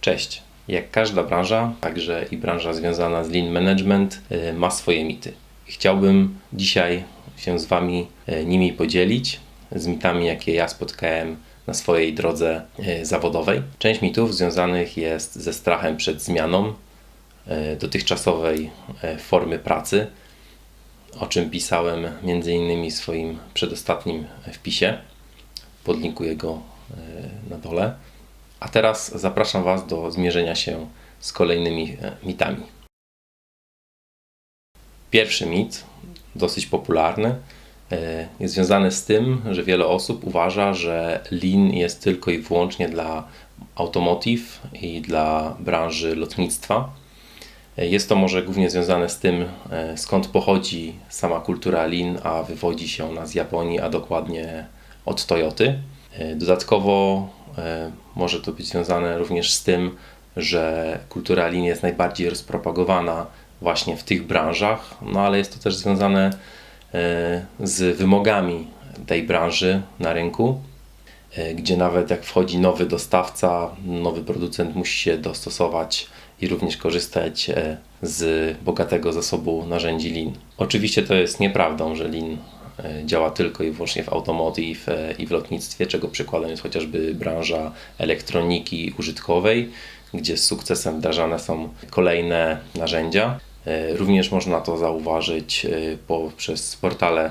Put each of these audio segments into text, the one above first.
Cześć. Jak każda branża, także i branża związana z Lean Management y, ma swoje mity. Chciałbym dzisiaj się z Wami y, nimi podzielić, z mitami, jakie ja spotkałem na swojej drodze y, zawodowej. Część mitów związanych jest ze strachem przed zmianą dotychczasowej formy pracy, o czym pisałem m.in. w swoim przedostatnim wpisie. Podlinkuję go na dole. A teraz zapraszam Was do zmierzenia się z kolejnymi e, mitami. Pierwszy mit, dosyć popularny, e, jest związany z tym, że wiele osób uważa, że Lean jest tylko i wyłącznie dla automotive i dla branży lotnictwa. E, jest to może głównie związane z tym, skąd pochodzi sama kultura Lean, a wywodzi się ona z Japonii, a dokładnie od Toyoty. Dodatkowo może to być związane również z tym, że kultura lean jest najbardziej rozpropagowana właśnie w tych branżach, no ale jest to też związane e, z wymogami tej branży na rynku, e, gdzie nawet jak wchodzi nowy dostawca, nowy producent musi się dostosować i również korzystać z bogatego zasobu narzędzi Lean. Oczywiście to jest nieprawdą, że E, działa tylko i wyłącznie w automotive e, i w lotnictwie, czego przykładem jest chociażby branża elektroniki użytkowej, gdzie z sukcesem wdrażane są kolejne narzędzia. E, również można to zauważyć poprzez portale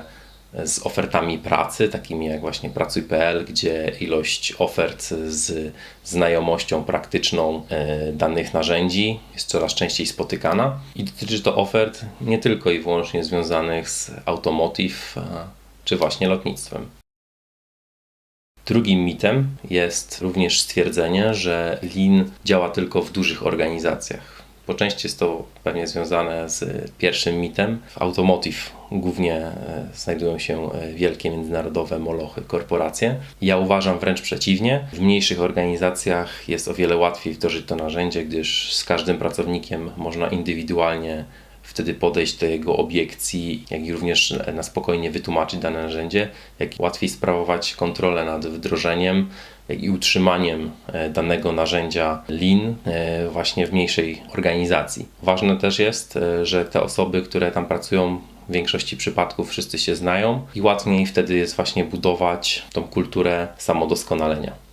z ofertami pracy, takimi jak właśnie Pracuj.pl, gdzie ilość ofert z znajomością praktyczną danych narzędzi jest coraz częściej spotykana i dotyczy to ofert nie tylko i wyłącznie związanych z automotive czy właśnie lotnictwem. Drugim mitem jest również stwierdzenie, że Lean działa tylko w dużych organizacjach po części jest to pewnie związane z pierwszym mitem. W automotive głównie e, znajdują się e, wielkie międzynarodowe molochy, korporacje. Ja uważam wręcz przeciwnie. W mniejszych organizacjach jest o wiele łatwiej wdrożyć to narzędzie, gdyż z każdym pracownikiem można indywidualnie wtedy podejść do jego obiekcji, jak i również na spokojnie wytłumaczyć dane narzędzie, jak łatwiej sprawować kontrolę nad wdrożeniem, jak i utrzymaniem e, danego narzędzia e, właśnie w mniejszej organizacji. Ważne też jest, że te osoby, które tam pracują, w większości przypadków wszyscy się znają i łatwiej wtedy jest właśnie budować tą kulturę samodoskonalenia.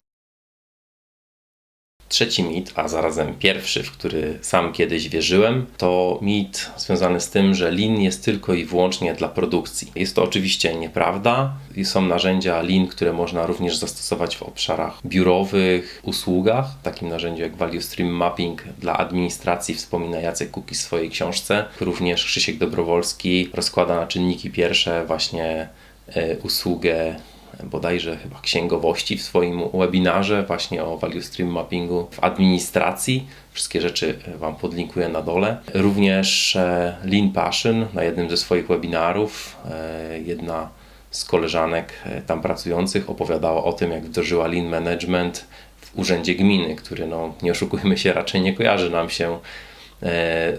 Trzeci mit, a zarazem pierwszy, w który sam kiedyś wierzyłem, to mit związany z tym, że Lean jest tylko i wyłącznie dla produkcji. Jest to oczywiście nieprawda. Są narzędzia Lean, które można również zastosować w obszarach biurowych, usługach. Takim narzędziu jak Value Stream Mapping dla administracji wspomina Jacek Kuki w swojej książce. Również Krzysiek Dobrowolski rozkłada na czynniki pierwsze właśnie e, usługę bodajże chyba księgowości w swoim webinarze właśnie o value stream mappingu w administracji. Wszystkie rzeczy Wam podlinkuję na dole. Również e, Lean Passion na jednym ze swoich webinarów. E, jedna z koleżanek e, tam pracujących opowiadała o tym, jak wdrożyła Lean Management w urzędzie gminy, który, no, nie oszukujmy się, raczej nie kojarzy nam się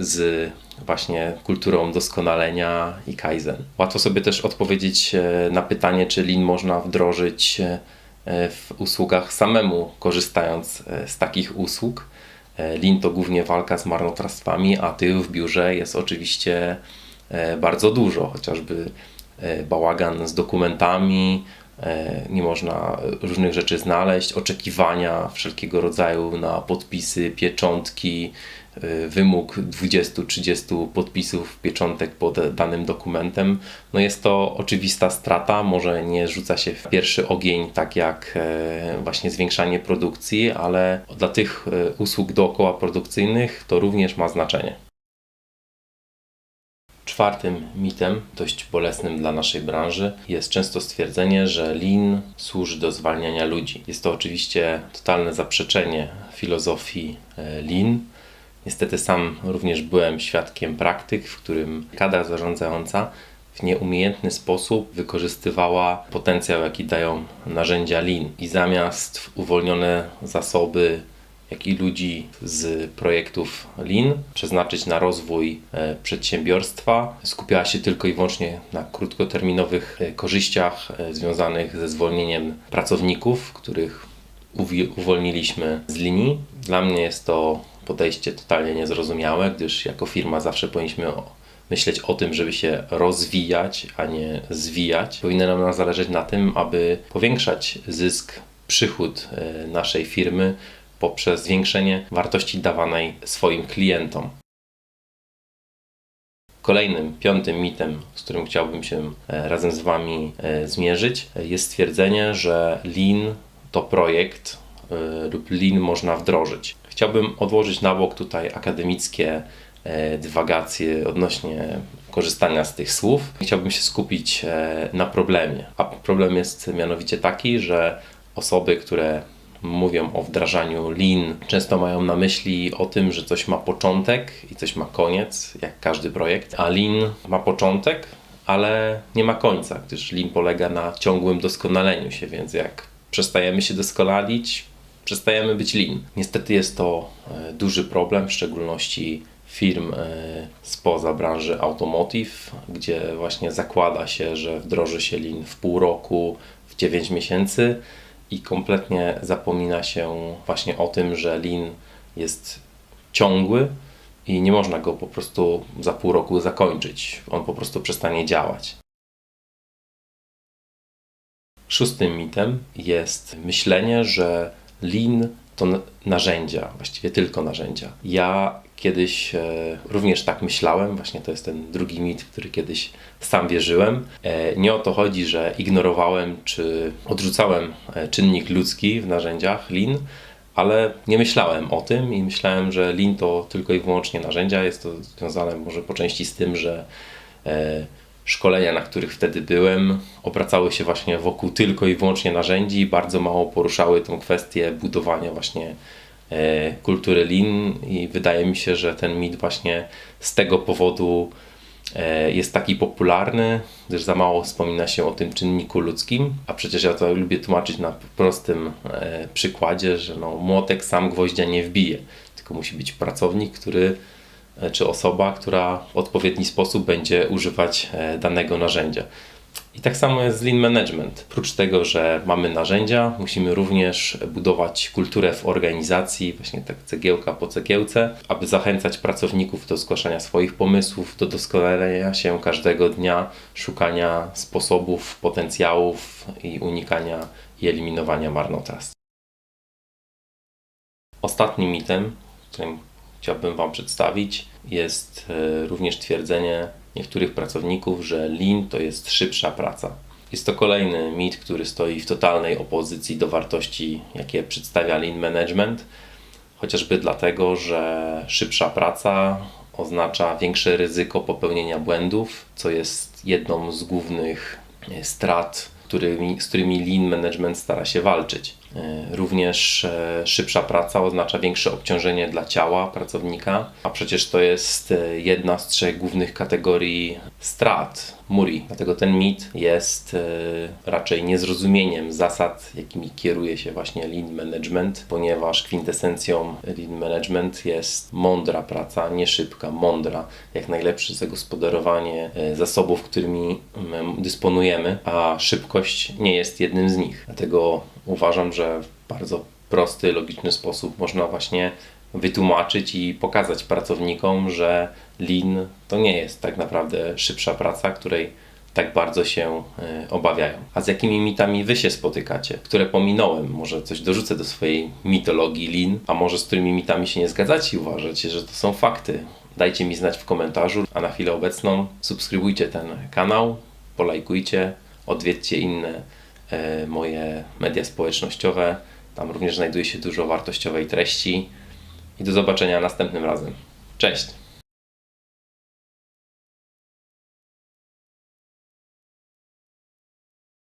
z właśnie kulturą doskonalenia i Kaizen. Łatwo sobie też odpowiedzieć e, na pytanie, czy Lean można wdrożyć e, w usługach samemu, korzystając e, z takich usług. Lean to głównie walka z marnotrawstwami, a tych w biurze jest oczywiście bardzo dużo, chociażby bałagan z dokumentami, nie można różnych rzeczy znaleźć, oczekiwania wszelkiego rodzaju na podpisy, pieczątki, wymóg 20-30 podpisów, pieczątek pod danym dokumentem, no jest to oczywista strata, może nie rzuca się w pierwszy ogień tak jak e, właśnie zwiększanie produkcji, ale dla tych e, usług dookoła produkcyjnych to również ma znaczenie. Czwartym mitem, dość bolesnym dla naszej branży, jest często stwierdzenie, że Lean służy do zwalniania ludzi. Jest to oczywiście totalne zaprzeczenie filozofii e, Lean Niestety sam również byłem świadkiem praktyk, w którym kadra zarządzająca w nieumiejętny sposób wykorzystywała potencjał, jaki dają narzędzia Lean i zamiast uwolnione zasoby jak i ludzi z projektów Lean przeznaczyć na rozwój e, przedsiębiorstwa. Skupiała się tylko i wyłącznie na krótkoterminowych e, korzyściach e, związanych ze zwolnieniem pracowników, których uwolniliśmy z linii. Dla mnie jest to podejście totalnie niezrozumiałe, gdyż jako firma zawsze powinniśmy myśleć o tym, żeby się rozwijać, a nie zwijać. Powinno nam zależeć na tym, aby powiększać zysk, przychód e, naszej firmy poprzez zwiększenie wartości dawanej swoim klientom. Kolejnym, piątym mitem, z którym chciałbym się e, razem z Wami e, zmierzyć, jest stwierdzenie, że Lean to projekt e, lub Lean można wdrożyć. Chciałbym odłożyć na bok tutaj akademickie e, dywagacje odnośnie korzystania z tych słów. Chciałbym się skupić e, na problemie. A problem jest mianowicie taki, że osoby, które mówią o wdrażaniu Lean, często mają na myśli o tym, że coś ma początek i coś ma koniec, jak każdy projekt. A Lean ma początek, ale nie ma końca, gdyż Lean polega na ciągłym doskonaleniu się, więc jak przestajemy się doskonalić, przestajemy być Lean. Niestety jest to e, duży problem, w szczególności firm e, spoza branży automotive, gdzie właśnie zakłada się, że wdroży się Lean w pół roku, w 9 miesięcy i kompletnie zapomina się właśnie o tym, że Lean jest ciągły i nie można go po prostu za pół roku zakończyć. On po prostu przestanie działać. Szóstym mitem jest myślenie, że Lean to narzędzia, właściwie tylko narzędzia. Ja kiedyś e, również tak myślałem, właśnie to jest ten drugi mit, który kiedyś sam wierzyłem. E, nie o to chodzi, że ignorowałem czy odrzucałem e, czynnik ludzki w narzędziach Lean, ale nie myślałem o tym i myślałem, że Lean to tylko i wyłącznie narzędzia. Jest to związane może po części z tym, że e, szkolenia, na których wtedy byłem, obracały się właśnie wokół tylko i wyłącznie narzędzi, bardzo mało poruszały tą kwestię budowania właśnie e, kultury Lean i wydaje mi się, że ten mit właśnie z tego powodu e, jest taki popularny, gdyż za mało wspomina się o tym czynniku ludzkim, a przecież ja to lubię tłumaczyć na prostym e, przykładzie, że no, młotek sam gwoździa nie wbije, tylko musi być pracownik, który czy osoba, która w odpowiedni sposób będzie używać e, danego narzędzia. I tak samo jest z Lean Management. Oprócz tego, że mamy narzędzia, musimy również budować kulturę w organizacji, właśnie tak cegiełka po cegiełce, aby zachęcać pracowników do zgłaszania swoich pomysłów, do doskonalenia się każdego dnia, szukania sposobów, potencjałów i unikania i eliminowania marnotrawstw. Ostatnim mitem, którym chciałbym Wam przedstawić, jest e, również twierdzenie niektórych pracowników, że Lean to jest szybsza praca. Jest to kolejny mit, który stoi w totalnej opozycji do wartości, jakie przedstawia Lean Management, chociażby dlatego, że szybsza praca oznacza większe ryzyko popełnienia błędów, co jest jedną z głównych e, strat, którymi, z którymi Lean Management stara się walczyć. E, Również e, szybsza praca oznacza większe obciążenie dla ciała pracownika, a przecież to jest e, jedna z trzech głównych kategorii strat MURI. Dlatego ten mit jest raczej niezrozumieniem zasad, jakimi kieruje się właśnie Lean Management, ponieważ kwintesencją Lean Management jest mądra praca, nie szybka, mądra, jak najlepsze zagospodarowanie zasobów, którymi dysponujemy, a szybkość nie jest jednym z nich. Dlatego uważam, że w bardzo prosty, logiczny sposób można właśnie wytłumaczyć i pokazać pracownikom, że Lean to nie jest tak naprawdę szybsza praca, której tak bardzo się e, obawiają. A z jakimi mitami wy się spotykacie, które pominąłem? Może coś dorzucę do swojej mitologii Lean, a może z którymi mitami się nie zgadzacie i uważacie, że to są fakty? Dajcie mi znać w komentarzu, a na chwilę obecną subskrybujcie ten kanał, polajkujcie, odwiedźcie inne moje media społecznościowe. Tam również znajduje się dużo wartościowej treści. I do zobaczenia następnym razem. Cześć!